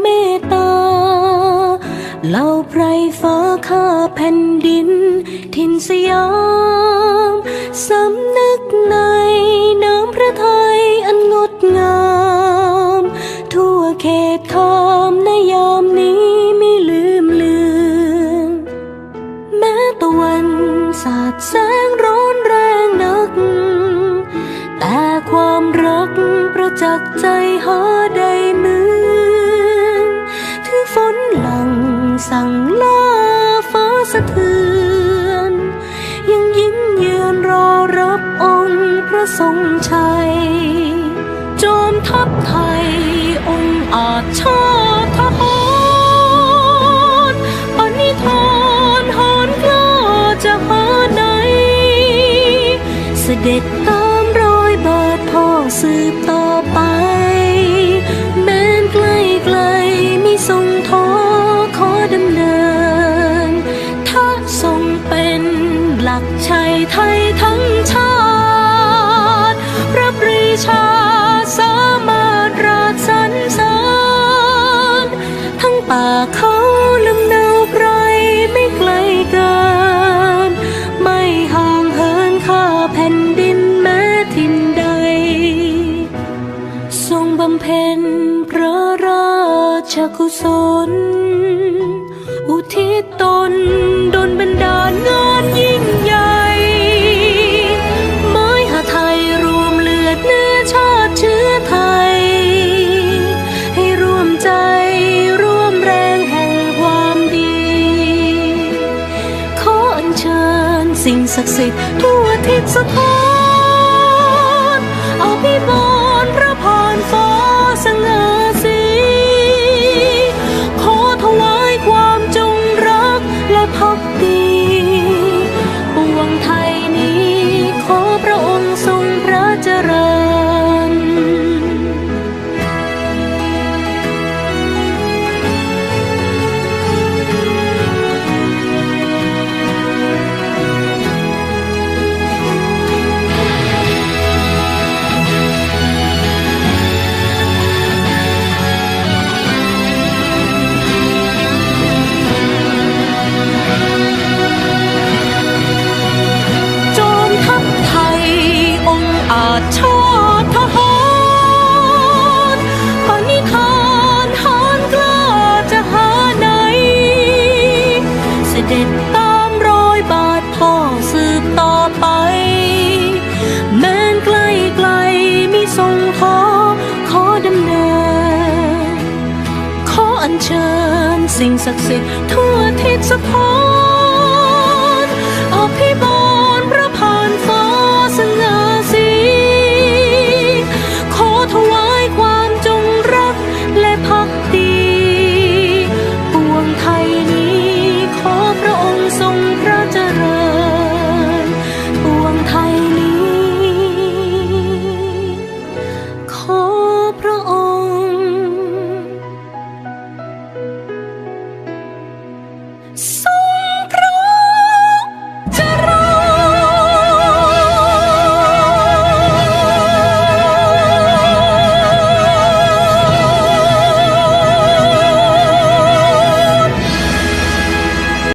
เมตตาเหล่าไพรฟ้าข้าแผ่นดิน ทินสยามสำนึกในน้ำพระทัยอันงดงาม ทั่วเขตคามในยามนี้ไม่ลืมเลือนแม้ตะวันสาดแสงร้อนแรงนัก แต่ความรักประจักษ์ใจหาได้มือ ทรงชัย จอมทัพไทย องค์อาจชาติทหารปณิธานหานกล้าจะหาไหน เสด็จตามรอยบาทพ่อสืบต่อไป แม้นไกลไกลมีทรงท้อขอดำเนิน ถ้าทรงเป็นหลักชัยไทยำเพ็ญพระราชกุศล อุทิศตนดลบันดาลงานยิ่งใหญ่ ไม้หาไทยรวมเลือดเนื้อชาติเชื้อไทย ให้ร่วมใจร่วมแรงแห่งความดี ขออัญเชิญสิ่งศักดิ์สิทธิ์ทั่วทิศสถานเอาพิบาล ด็จตามรอยบาทพ่อสืบต่อไป แม้นไกลไกลมีทรงท้อขอดำเนิน ขออัญเชิญสิ่งศักดิ์สิทธิ์ทั่วทิศสะพอ ค์ทรง